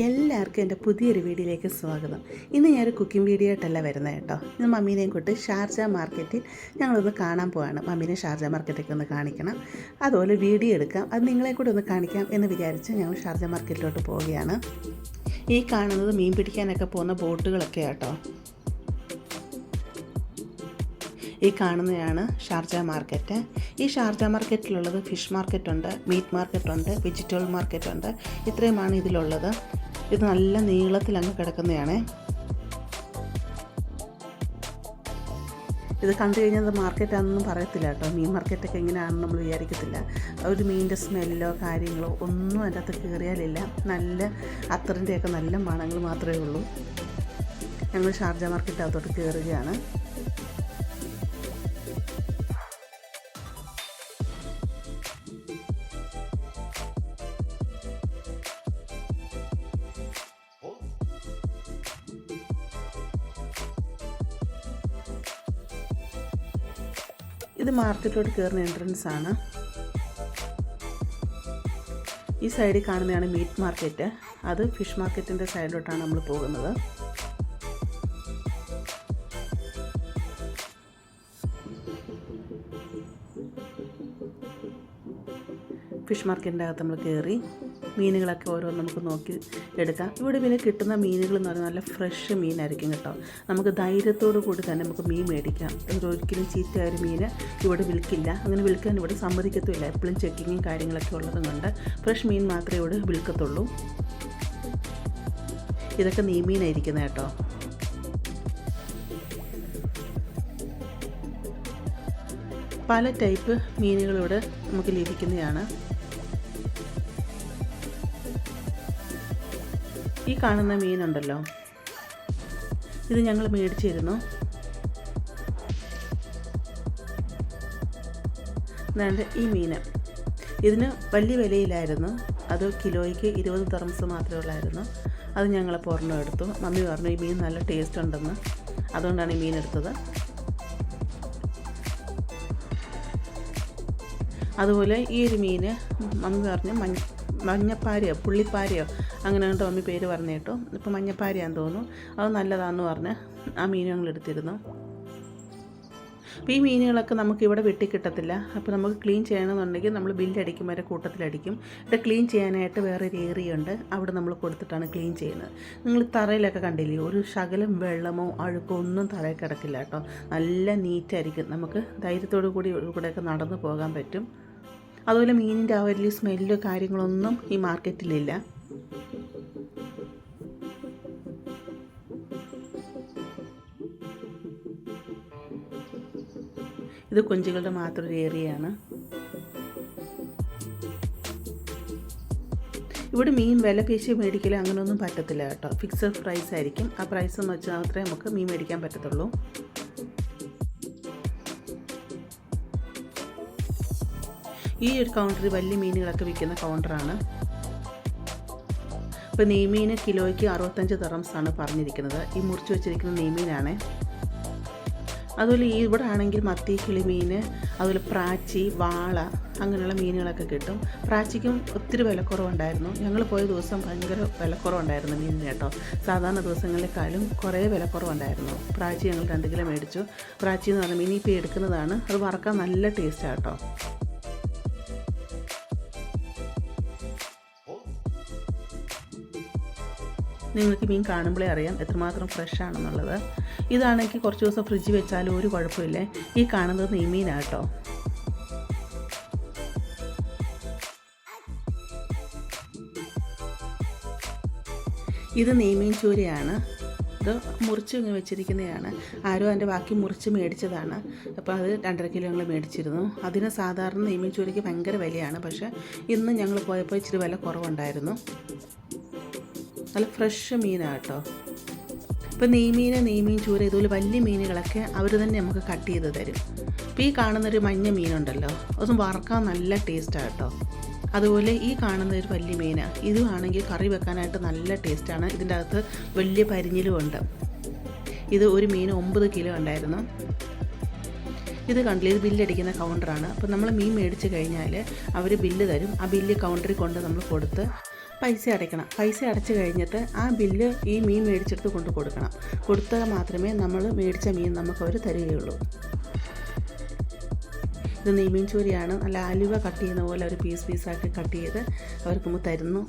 എല്ലാവർക്കും എന്റെ പുതിയൊരു വീഡിയോയിലേക്ക് സ്വാഗതം. ഇന്ന് ഞാനൊരു കുക്കിംഗ് വീഡിയോ ആയിട്ടല്ല വരുന്നത് കേട്ടോ. ഇന്ന് മമ്മീനെയും കൂട്ട് ഷാർജ മാർക്കറ്റിൽ ഞങ്ങളൊന്ന് കാണാൻ പോവാണ്. മമ്മീനെ ഷാർജ മാർക്കറ്റൊക്കെ ഒന്ന് കാണിക്കണം. അതുപോലെ വീഡിയോ എടുക്കാം. അത് നിങ്ങളെ കൂടെ ഒന്ന് കാണിക്കാം എന്ന് വിചാരിച്ച് ഞങ്ങൾ ഷാർജ മാർക്കറ്റിലോട്ട് പോവുകയാണ്. ഈ കാണുന്നത് മീൻ പിടിക്കാനൊക്കെ പോകുന്ന ബോട്ടുകളൊക്കെ കേട്ടോ. ഈ കാണുന്നതാണ് ഷാർജ മാർക്കറ്റ്. ഈ ഷാർജ മാർക്കറ്റിലുള്ളത് ഫിഷ് മാർക്കറ്റുണ്ട് മീറ്റ് മാർക്കറ്റുണ്ട് വെജിറ്റബിൾ മാർക്കറ്റുണ്ട്. ഇത്രയുമാണ് ഇതിലുള്ളത്. ഇത് നല്ല നീളത്തിൽ അങ്ങ് കിടക്കുന്നതാണേ. ഇത് കണ്ടു കഴിഞ്ഞാൽ അത് മാർക്കറ്റാണെന്നൊന്നും പറയത്തില്ല കേട്ടോ. മീൻ മാർക്കറ്റൊക്കെ എങ്ങനെയാണെന്ന് നമ്മൾ വിചാരിക്കത്തില്ല. ഒരു മീനിന്റെ സ്മെല്ലോ കാര്യങ്ങളോ ഒന്നും അതിന്റെ അകത്ത് കയറിയാലില്ല. നല്ല അത്തറിന്റെയൊക്കെ നല്ല മണങ്ങൾ മാത്രമേ ഉള്ളൂ. ഞങ്ങൾ ഷാർജ മാർക്കറ്റ് അകത്തോട്ട് കയറുകയാണ്. ഇത് മാർക്കറ്റിലോട്ട് കയറുന്ന എൻട്രൻസ് ആണ്. ഈ സൈഡിൽ കാണുന്നതാണ് മീറ്റ് മാർക്കറ്റ് അത് ഫിഷ് മാർക്കറ്റിന്റെ സൈഡിലോട്ടാണ് നമ്മൾ പോകുന്നത്. ഫിഷ് മാർക്കറ്റിന്റെ അകത്ത് നമ്മൾ കയറി. മീനുകളൊക്കെ ഓരോന്ന് നമുക്ക് നോക്കി എടുക്കാം. ഇവിടെ പിന്നെ കിട്ടുന്ന മീനുകൾ എന്ന് പറഞ്ഞാൽ നല്ല ഫ്രഷ് മീനായിരിക്കും കേട്ടോ. നമുക്ക് ധൈര്യത്തോടു കൂടി തന്നെ നമുക്ക് മീൻ മേടിക്കാം. ഒരു ഒരിക്കലും ചീത്തയായ ഒരു മീൻ ഇവിടെ വിൽക്കില്ല. അങ്ങനെ വിൽക്കാൻ ഇവിടെ സമ്മതിക്കത്തുമില്ല. എപ്പോഴും ചെക്കിങ്ങും കാര്യങ്ങളൊക്കെ ഉള്ളതും കൊണ്ട് ഫ്രഷ് മീൻ മാത്രമേ ഇവിടെ വിൽക്കത്തുള്ളൂ. ഇതൊക്കെ നെയ്മീനായിരിക്കുന്നത് കേട്ടോ. പല ടൈപ്പ് മീനുകളിവിടെ നമുക്ക് ലഭിക്കുന്നതാണ്. ഈ കാണുന്ന മീനുണ്ടല്ലോ. ഇത് ഞങ്ങൾ മേടിച്ചിരുന്നു. നല്ല ഈ മീൻ ഇതിന് വലിയ വിലയിലായിരുന്നു അത് കിലോയ്ക്ക് ഇരുപത് തെർമസ് മാത്രമേ ഉള്ളായിരുന്നു. അത് ഞങ്ങൾ പുറമെ എടുത്തു. മമ്മി പറഞ്ഞു ഈ മീൻ നല്ല ടേസ്റ്റ് ഉണ്ടെന്ന്. അതുകൊണ്ടാണ് ഈ മീൻ എടുത്തത്. അതുപോലെ ഈ ഒരു മീൻ മമ്മി പറഞ്ഞു മഞ്ഞ മഞ്ഞപ്പാരയോ പുള്ളിപ്പാരയോ അങ്ങനെ കണ്ടോ മമ്മി പേര് പറഞ്ഞു കേട്ടോ. ഇപ്പോൾ മഞ്ഞപ്പാരയാന്ന് തോന്നുന്നു. അത് നല്ലതാണെന്ന് പറഞ്ഞ് ആ മീൻ ഞങ്ങൾ എടുത്തിരുന്നു. അപ്പോൾ ഈ മീനുകളൊക്കെ നമുക്ക് ഇവിടെ വെട്ടി കിട്ടത്തില്ല അപ്പോൾ നമുക്ക് ക്ലീൻ ചെയ്യണമെന്നുണ്ടെങ്കിൽ നമ്മൾ ബില്ലടിക്കും വരെ കൂട്ടത്തിലടിക്കും ഇവിടെ ക്ലീൻ ചെയ്യാനായിട്ട് വേറൊരു ഏരിയ ഉണ്ട് അവിടെ നമ്മൾ കൊടുത്തിട്ടാണ് ക്ലീൻ ചെയ്യുന്നത്. നിങ്ങൾ തറയിലൊക്കെ കണ്ടില്ലേ? ഒരു ശകലം വെള്ളമോ അഴുക്കോ ഒന്നും തറയിൽ കിടക്കില്ല കേട്ടോ. നല്ല നീറ്റായിരിക്കും. നമുക്ക് ധൈര്യത്തോടു കൂടി കൂടെയൊക്കെ നടന്നു പോകാൻ പറ്റും. അതുപോലെ മീനിന്റെ ആ വലിയ സ്മെല്ലോ കാര്യങ്ങളൊന്നും ഈ മാർക്കറ്റിലില്ല ഇത് കുഞ്ചുകളുടെ മാത്രം ഒരു ഏരിയയാണ് ഇവിടെ മീൻ വില പേശി മേടിക്കൽ അങ്ങനെയൊന്നും പറ്റത്തില്ല കേട്ടോ. ഫിക്സഡ് പ്രൈസ് ആയിരിക്കും. ആ പ്രൈസ് എന്ന് വെച്ചാൽ മാത്രമേ നമുക്ക് മീൻ മേടിക്കാൻ പറ്റത്തുള്ളൂ. ഈ ഒരു കൗണ്ടറിൽ വലിയ മീനുകളൊക്കെ വിൽക്കുന്ന കൗണ്ടറാണ് ഇപ്പോൾ നെയ്മീൻ കിലോയ്ക്ക് അറുപത്തഞ്ച് തറംസാണ് പറഞ്ഞിരിക്കുന്നത്. ഈ മുറിച്ച് വെച്ചിരിക്കുന്ന നെയ്മീനാണ്. അതുപോലെ ഈ ഇവിടെ ആണെങ്കിൽ മത്തി കിളിമീൻ അതുപോലെ പ്രാച്ചി വാള അങ്ങനെയുള്ള മീനുകളൊക്കെ കിട്ടും. പ്രാച്ചിക്കും ഒത്തിരി വിലക്കുറവുണ്ടായിരുന്നു. ഞങ്ങൾ പോയ ദിവസം ഭയങ്കര വിലക്കുറവുണ്ടായിരുന്നു മീനിന് കേട്ടോ. സാധാരണ ദിവസങ്ങളെക്കാളും കുറേ വിലക്കുറവുണ്ടായിരുന്നു. പ്രാച്ചി ഞങ്ങൾ രണ്ട് കിലോ മേടിച്ചു. പ്രാച്ചി എന്ന് പറഞ്ഞാൽ മീൻ ഇപ്പോൾ എടുക്കുന്നതാണ്. അത് വറക്കാൻ നല്ല ടേസ്റ്റാണ് കേട്ടോ. നിങ്ങൾക്ക് മീൻ കാണുമ്പോഴേ അറിയാം എത്രമാത്രം ഫ്രഷ് ആണെന്നുള്ളത്. ഇതാണെങ്കിൽ കുറച്ച് ദിവസം ഫ്രിഡ്ജ് വെച്ചാലും ഒരു കുഴപ്പമില്ല. ഈ കാണുന്നത് നെയ്മീനാട്ടോ ഇത് നെയ്മീൻ ചൂരയാണ്. ഇത് മുറിച്ച് ഇങ്ങനെ വെച്ചിരിക്കുന്നതാണ്. ആരോ അതിന്റെ ബാക്കി മുറിച്ച് മേടിച്ചതാണ്. അപ്പോൾ അത് രണ്ടര കിലോ ഞങ്ങൾ മേടിച്ചിരുന്നു. അതിന് സാധാരണ നെയ്മീൻ ചൂരയ്ക്ക് ഭയങ്കര വിലയാണ്. പക്ഷേ ഇന്ന് ഞങ്ങൾ പോയപ്പോൾ ഇച്ചിരി വില കുറവുണ്ടായിരുന്നു. നല്ല ഫ്രഷ് മീനാണ് കേട്ടോ ഇപ്പോൾ നെയ്മീൻ നെയ്മീൻ ചൂര ഇതുപോലെ വലിയ മീനുകളൊക്കെ അവർ തന്നെ നമുക്ക് കട്ട് ചെയ്ത് തരും. ഇപ്പോൾ ഈ കാണുന്നൊരു മഞ്ഞ മീനുണ്ടല്ലോ അതും വറക്കാൻ നല്ല ടേസ്റ്റാണ് കേട്ടോ അതുപോലെ ഈ കാണുന്ന ഒരു വലിയ മീനാണ് ഇതുവാണെങ്കിൽ കറി വെക്കാനായിട്ട് നല്ല ടേസ്റ്റാണ് ഇതിന്റെ അകത്ത് വലിയ പരിഞ്ഞിലും ഉണ്ട്. ഇത് ഒരു മീൻ ഒമ്പത് കിലോ ഉണ്ടായിരുന്നു. ഇത് കണ്ടില്ല ഇത് ബില്ലടിക്കുന്ന കൗണ്ടറാണ് അപ്പോൾ നമ്മൾ മീൻ മേടിച്ച് കഴിഞ്ഞാൽ അവർ ബില്ല് തരും. ആ ബില്ല് കൗണ്ടറിൽ കൊണ്ട് നമ്മൾ കൊടുത്ത് പൈസ അടയ്ക്കണം. പൈസ അടച്ചു കഴിഞ്ഞിട്ട് ആ ബില്ല് ഈ മീൻ മേടിച്ചെടുത്ത് കൊണ്ട് കൊടുക്കണം. കൊടുത്താൽ മാത്രമേ നമ്മൾ മേടിച്ച മീൻ നമുക്ക് അവർ തരികയുള്ളൂ. ഇത് നെയ്മീൻ ചൂരിയാണ്. നല്ല ആലുവ കട്ട് ചെയ്യുന്ന പോലെ ഒരു പീസ് പീസാക്കി കട്ട് ചെയ്ത് അവർക്ക് മുമ്പ് തരുന്നു.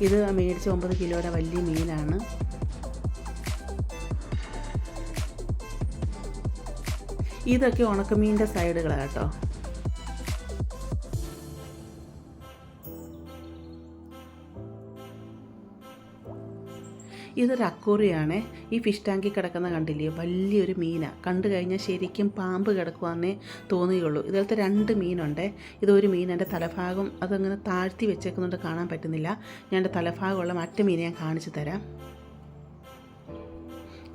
ഇത് മേടിച്ച ഒമ്പത് കിലോയുടെ വലിയ മീനാണ്. ഇതൊക്കെ ഉണക്കമീന്റെ സൈഡുകളാണ് കേട്ടോ. ഇതൊരു അക്കൂറിയാണ് ഈ ഫിഷ് ടാങ്കിൽ കിടക്കുന്ന കണ്ടില്ലേ? വലിയൊരു മീനാണ് കണ്ടു കഴിഞ്ഞാൽ ശരിക്കും പാമ്പ് കിടക്കുവാന്നേ തോന്നുകയുള്ളൂ. ഇതിലത്തെ രണ്ട് മീനുണ്ട്. ഇതൊരു മീൻ എന്റെ തലഭാഗം അതങ്ങനെ താഴ്ത്തി വെച്ചേക്കുന്നുണ്ട് കാണാൻ പറ്റുന്നില്ല. ഞാൻ എന്റെ തലഭാഗമുള്ള മറ്റു മീനെ ഞാൻ കാണിച്ചു തരാം.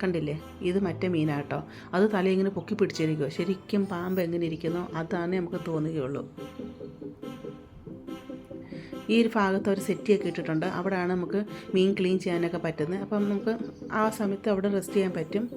കണ്ടില്ലേ? ഇത് മറ്റേ മീനാട്ടോ അത് തല ഇങ്ങനെ പൊക്കി പിടിച്ചിരിക്കുമോ ശരിക്കും പാമ്പ് എങ്ങനെ ഇരിക്കുന്നോ? അതാണ് നമുക്ക് തോന്നുകയുള്ളൂ. ഈ ഒരു ഭാഗത്ത് ഒരു സെറ്റിയൊക്കെ ഇട്ടിട്ടുണ്ട്. അവിടെയാണ് നമുക്ക് മീൻ ക്ലീൻ ചെയ്യാനൊക്കെ പറ്റുന്നത്. അപ്പം നമുക്ക് ആ സമയത്ത് അവിടെ റെസ്റ്റ് ചെയ്യാൻ പറ്റും.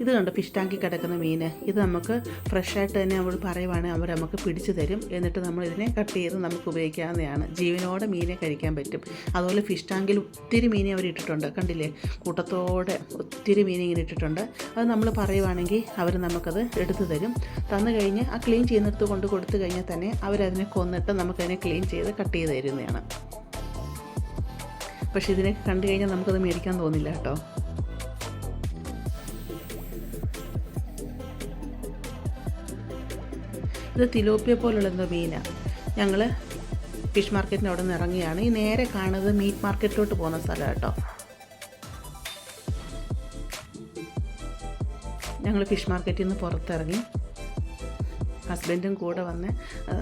ഇത് കണ്ട് ഫിഷ് ടാങ്കിൽ കിടക്കുന്ന മീൻ. ഇത് നമുക്ക് ഫ്രഷായിട്ട് തന്നെ അവർ പറയുവാണെങ്കിൽ അവർ നമുക്ക് പിടിച്ചു തരും. എന്നിട്ട് നമ്മൾ ഇതിനെ കട്ട് ചെയ്ത് നമുക്ക് ഉപയോഗിക്കാവുന്നതാണ്. ജീവനോടെ മീനെ കഴിക്കാൻ പറ്റും. അതുപോലെ ഫിഷ് ടാങ്കിൽ ഒത്തിരി മീനെ അവർ ഇട്ടിട്ടുണ്ട്. കണ്ടില്ലേ? കൂട്ടത്തോടെ ഒത്തിരി മീനെ ഇങ്ങനെ ഇട്ടിട്ടുണ്ട്. അത് നമ്മൾ പറയുവാണെങ്കിൽ അവർ നമുക്കത് എടുത്തു തരും. തന്നു കഴിഞ്ഞ് ആ ക്ലീൻ ചെയ്യുന്നിടത്ത് കൊണ്ട് കൊടുത്തു കഴിഞ്ഞാൽ തന്നെ അവരതിനെ കൊന്നിട്ട് നമുക്കതിനെ ക്ലീൻ ചെയ്ത് കട്ട് ചെയ്ത് തരുന്നതാണ്. പക്ഷേ ഇതിനെ കണ്ടു കഴിഞ്ഞാൽ നമുക്കത് മേടിക്കാൻ തോന്നില്ല കേട്ടോ. ഇത് തിലോപ്പിയ പോലുള്ള എന്തോ മീനാണ് ഞങ്ങൾ ഫിഷ് മാർക്കറ്റിന്റെ അവിടെ നിന്ന് ഇറങ്ങിയാണ്. ഈ നേരെ കാണുന്നത് മീറ്റ് മാർക്കറ്റിലോട്ട് പോകുന്ന സ്ഥലം കേട്ടോ. ഞങ്ങൾ ഫിഷ് മാർക്കറ്റിൽ നിന്ന് പുറത്തിറങ്ങി ഹസ്ബൻഡും കൂടെ വന്ന്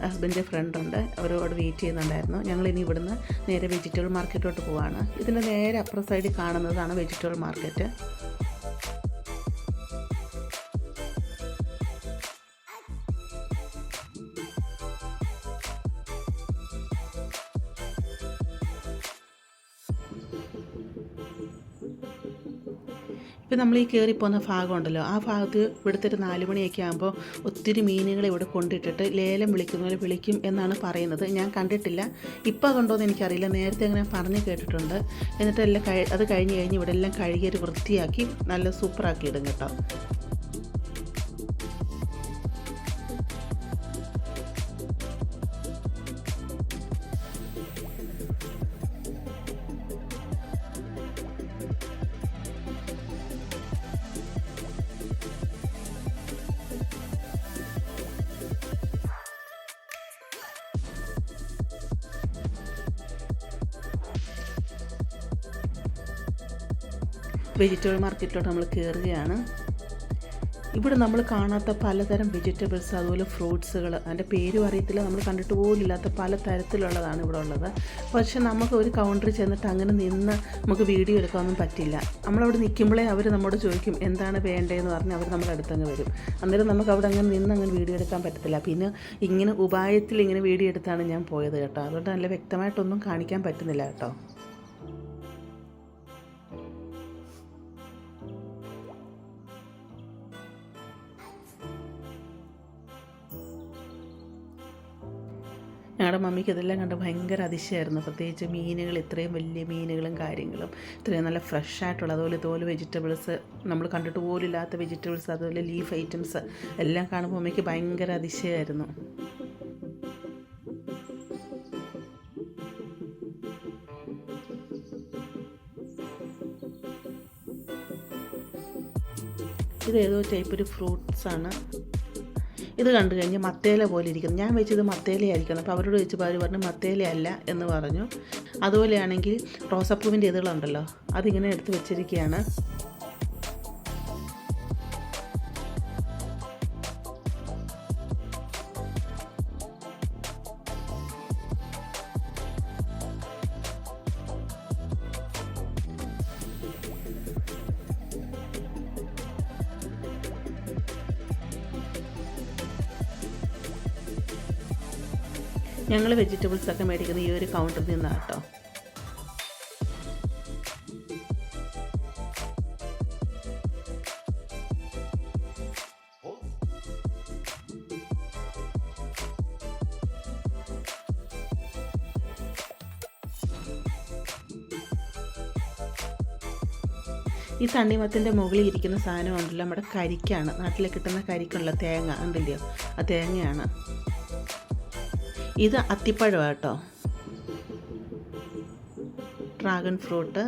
ഹസ്ബൻഡിന്റെ ഫ്രണ്ടുണ്ട്. അവരോട് വെയിറ്റ് ചെയ്യുന്നുണ്ടായിരുന്നു. ഞങ്ങൾ ഇനി ഇവിടുന്ന് നേരെ വെജിറ്റബിൾ മാർക്കറ്റോട്ട് പോവാണ്. ഇതിന്റെ നേരെ അപ്പുറം സൈഡിൽ കാണുന്നതാണ് വെജിറ്റബിൾ മാർക്കറ്റ് ഇപ്പം നമ്മൾ ഈ കയറി പോകുന്ന ഭാഗമുണ്ടല്ലോ ആ ഭാഗത്ത് ഇവിടുത്തെ ഒരു നാല് മണിയൊക്കെ ആകുമ്പോൾ ഒത്തിരി മീനുകളെ ഇവിടെ കൊണ്ടിട്ടിട്ട് ലേലം വിളിക്കുന്ന പോലെ വിളിക്കും എന്നാണ് പറയുന്നത്. ഞാൻ കണ്ടിട്ടില്ല. ഇപ്പോൾ കണ്ടോന്ന് എനിക്കറിയില്ല. നേരത്തെ അങ്ങനെ പറഞ്ഞ് കേട്ടിട്ടുണ്ട്. എന്നിട്ട് എല്ലാം കഴി അത് കഴിഞ്ഞ് കഴിഞ്ഞ് ഇവിടെ എല്ലാം കഴുകിയൊരു വൃത്തിയാക്കി നല്ല സൂപ്പറാക്കി ഇടും കേട്ടോ. വെജിറ്റബിൾ മാർക്കറ്റിലോട്ട് നമ്മൾ കയറുകയാണ് ഇവിടെ നമ്മൾ കാണാത്ത പലതരം വെജിറ്റബിൾസ് അതുപോലെ ഫ്രൂട്ട്സുകൾ അതിന്റെ പേരും അറിയത്തില്ല. നമ്മൾ കണ്ടിട്ട് പോലും ഇല്ലാത്ത പല തരത്തിലുള്ളതാണ് ഇവിടെ ഉള്ളത്. പക്ഷെ നമുക്ക് ഒരു കൗണ്ടറിൽ ചെന്നിട്ട് അങ്ങനെ നിന്ന് നമുക്ക് വീഡിയോ എടുക്കാനൊന്നും പറ്റില്ല. നമ്മളവിടെ നിൽക്കുമ്പോഴേ അവർ നമ്മോട് ചോദിക്കും എന്താണ് വേണ്ടതെന്ന് പറഞ്ഞ് അവർ നമ്മുടെ അടുത്തങ്ങ് വരും. അന്നേരം നമുക്ക് അവിടെ അങ്ങനെ നിന്ന് അങ്ങനെ വീഡിയോ എടുക്കാൻ പറ്റത്തില്ല. പിന്നെ ഇങ്ങനെ ഉപായത്തിൽ ഇങ്ങനെ വീഡിയോ എടുത്താണ് ഞാൻ പോയത് കേട്ടോ. അതുകൊണ്ട് നല്ല വ്യക്തമായിട്ടൊന്നും കാണിക്കാൻ പറ്റുന്നില്ല കേട്ടോ. ഞങ്ങളുടെ മമ്മിക്ക് ഇതെല്ലാം കണ്ട് ഭയങ്കര അതിശയമായിരുന്നു പ്രത്യേകിച്ച് മീനുകൾ ഇത്രയും വലിയ മീനുകളും കാര്യങ്ങളും ഇത്രയും നല്ല ഫ്രഷ് ആയിട്ടുള്ള അതുപോലെ ഇതുപോലെ വെജിറ്റബിൾസ് നമ്മൾ കണ്ടിട്ട് പോലില്ലാത്ത വെജിറ്റബിൾസ് അതുപോലെ ലീഫ് ഐറ്റംസ് എല്ലാം കാണുമ്പോൾ മമ്മിക്ക് ഭയങ്കര അതിശയമായിരുന്നു ഇത് ഏതോ ടൈപ്പ് ഒരു ഫ്രൂട്ട്സ് ആണ്. ഇത് കണ്ടു കഴിഞ്ഞ് മത്തേല പോലെ ഇരിക്കുന്നു. ഞാൻ വെച്ചത് മത്തേലയായിരിക്കണം. അപ്പോൾ അവരോട് ചോദിച്ചപ്പോൾ അവർ പറഞ്ഞു മത്തേലയല്ല എന്ന് പറഞ്ഞു. അതുപോലെയാണെങ്കിൽ റോസപ്പൂവിന്റെ ഇതുകളുണ്ടല്ലോ അതിങ്ങനെ എടുത്ത് വെച്ചിരിക്കുകയാണ്. ഞങ്ങൾ വെജിറ്റബിൾസ് ഒക്കെ മേടിക്കുന്നത് ഈ ഒരു കൗണ്ടറിൽ നിന്നാണ് കേട്ടോ ഈ തണ്ണിമത്തിന്റെ മുകളിൽ ഇരിക്കുന്ന സാധനം ഉണ്ടല്ലോ നമ്മുടെ കരിക്കാണ്. നാട്ടിൽ കിട്ടുന്ന കരിക്കുള്ള തേങ്ങ ഉണ്ടല്ലോ ആ തേങ്ങയാണ്. ഇത് അത്തിപ്പഴം കേട്ടോ. ഡ്രാഗൺ ഫ്രൂട്ട്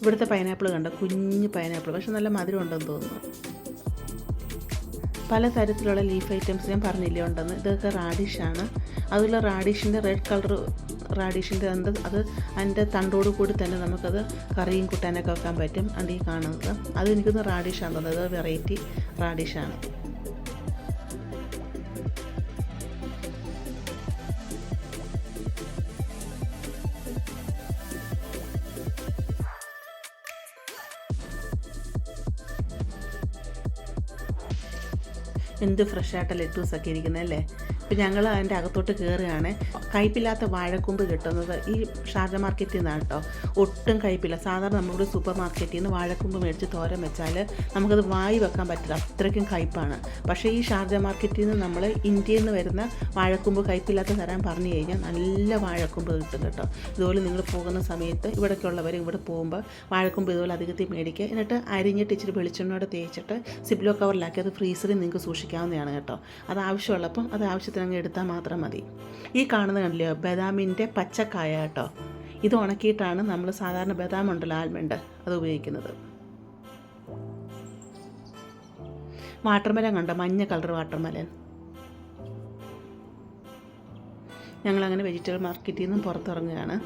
ഇവിടുത്തെ പൈനാപ്പിൾ കണ്ട? കുഞ്ഞ് പൈനാപ്പിൾ പക്ഷെ നല്ല മധുരം ഉണ്ടെന്ന് തോന്നുന്നു. പല തരത്തിലുള്ള ലീഫ് ഐറ്റംസ് ഞാൻ പറഞ്ഞില്ലേ ഉണ്ടെന്ന്. ഇതൊക്കെ റാഡിഷാണ് അതുപോലെ റാഡിഷിന്റെ റെഡ് കളർ റാഡിഷിന്റെ എന്ത് അത് അതിന്റെ തണ്ടോട് കൂടി തന്നെ നമുക്കത് കറിയും കൂട്ടാനൊക്കെ വെക്കാൻ പറ്റും. അത് ഈ കാണുന്നത് അത് എനിക്കൊന്ന് റാഡിഷാണ് തോന്നുന്നത് അത് വെറൈറ്റി റാഡിഷാണ് എന്ത് ഫ്രഷായിട്ട് ലെറ്റൂസൊക്കെ ഇരിക്കുന്നത് അല്ലേ? ഇപ്പം ഞങ്ങൾ അതിന്റെ അകത്തോട്ട് കയറുകയാണ് കയ്പില്ലാത്ത വാഴക്കൊമ്പ് കിട്ടുന്നത് ഈ ഷാർജ മാർക്കറ്റിൽ നിന്നാണ് കേട്ടോ. ഒട്ടും കയ്പില്ല. സാധാരണ നമ്മുടെ സൂപ്പർ മാർക്കറ്റിൽ നിന്ന് വാഴക്കൊമ്പ് മേടിച്ച് തോരൻ വെച്ചാൽ നമുക്കത് വായി വെക്കാൻ പറ്റില്ല. അത്രയ്ക്കും കയ്പാണ്. പക്ഷേ ഈ ഷാർജ മാർക്കറ്റിൽ നിന്ന് നമ്മൾ ഇന്ത്യയിൽ നിന്ന് വരുന്ന വാഴക്കൊമ്പ് കയ്പില്ലാത്ത തരാൻ പറഞ്ഞു കഴിഞ്ഞാൽ നല്ല വാഴക്കൊമ്പ് കിട്ടും കേട്ടോ. ഇതുപോലെ നിങ്ങൾ പോകുന്ന സമയത്ത് ഇവിടേക്കുള്ളവർ ഇവിടെ പോകുമ്പോൾ വാഴക്കൊമ്പ് ഇതുപോലെ അധികത്തിൽ മേടിക്കുക. എന്നിട്ട് അരിഞ്ഞിട്ട് ഇച്ചിരി വെളിച്ചെണ്ണയോടെ തേച്ചിട്ട് സിപ്ലോ കവറിലാക്കി അത് ഫ്രീസറിൽ നിങ്ങൾക്ക് സൂക്ഷിക്കാവുന്നതാണ് കേട്ടോ. അത് ആവശ്യമുള്ളപ്പം അത് ആവശ്യത്തിന് അങ്ങ് എടുത്താൽ മാത്രം മതി. ഈ കാണുന്നത് കണ്ടില്ലയോ ബദാമിന്റെ പച്ചക്കായ കേട്ടോ. ഇത് ഉണക്കിയിട്ടാണ് നമ്മൾ സാധാരണ ബദാം ഉണ്ടല്ലോ ആൽമണ്ട് അത് ഉപയോഗിക്കുന്നത്. വാട്ടർമെലൻ കണ്ടോ? മഞ്ഞ കളർ വാട്ടർമെലൻ. ഞങ്ങളങ്ങനെ വെജിറ്റബിൾ മാർക്കറ്റിൽ നിന്നും പുറത്തിറങ്ങുകയാണ്.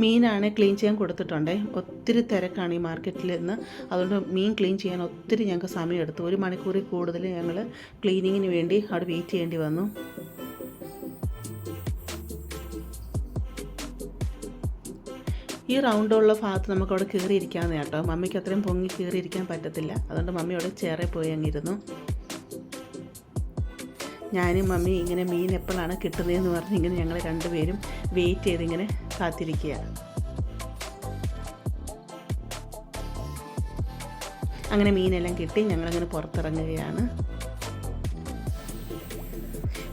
മീനാണ് ക്ലീൻ ചെയ്യാൻ കൊടുത്തിട്ടുണ്ട്. ഒത്തിരി തിരക്കാണ് ഈ മാർക്കറ്റിൽ നിന്ന് അതുകൊണ്ട് മീൻ ക്ലീൻ ചെയ്യാൻ ഒത്തിരി ഞങ്ങൾക്ക് സമയമെടുത്തു. ഒരു മണിക്കൂറിൽ കൂടുതൽ ഞങ്ങൾ ക്ലീനിങ്ങിന് വേണ്ടി അവിടെ വെയിറ്റ് ചെയ്യേണ്ടി വന്നു. ഈ റൗണ്ടുള്ള ഭാഗത്ത് നമുക്ക് അവിടെ കയറിയിരിക്കാമെന്ന് കേട്ടോ. മമ്മിക്ക് അത്രയും പൊങ്ങി കയറിയിരിക്കാൻ പറ്റത്തില്ല. അതുകൊണ്ട് മമ്മി അവിടെ ചേറെ പോയി അങ്ങിരുന്നു. ഞാനും മമ്മി ഇങ്ങനെ മീൻ എപ്പോഴാണ് കിട്ടുന്നതെന്ന് പറഞ്ഞ് ഇങ്ങനെ ഞങ്ങൾ രണ്ടുപേരും വെയിറ്റ് ചെയ്ത് ഇങ്ങനെ കാത്തിരിക്കുക അങ്ങനെ മീനെല്ലാം കിട്ടി. ഞങ്ങളങ്ങനെ പുറത്തിറങ്ങുകയാണ്.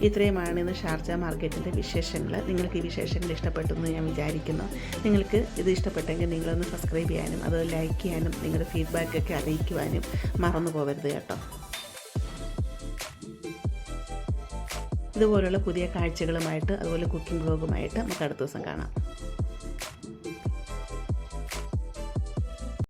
ഇത്രയുമാണ് ഇന്ന് ഷാർജ മാർക്കറ്റിന്റെ വിശേഷങ്ങൾ. നിങ്ങൾക്ക് ഈ വിശേഷങ്ങൾ ഇഷ്ടപ്പെട്ടു എന്ന് ഞാൻ വിചാരിക്കുന്നു. നിങ്ങൾക്ക് ഇത് ഇഷ്ടപ്പെട്ടെങ്കിൽ നിങ്ങളൊന്ന് സബ്സ്ക്രൈബ് ചെയ്യാനും അത് ലൈക്ക് ചെയ്യാനും നിങ്ങളുടെ ഫീഡ്ബാക്കൊക്കെ അറിയിക്കുവാനും മറന്നു പോകരുത് കേട്ടോ. ഇതുപോലുള്ള പുതിയ കാഴ്ചകളുമായിട്ട് അതുപോലെ കുക്കിംഗ് ബ്ലോഗുമായിട്ട് നമുക്ക് അടുത്ത ദിവസം കാണാം.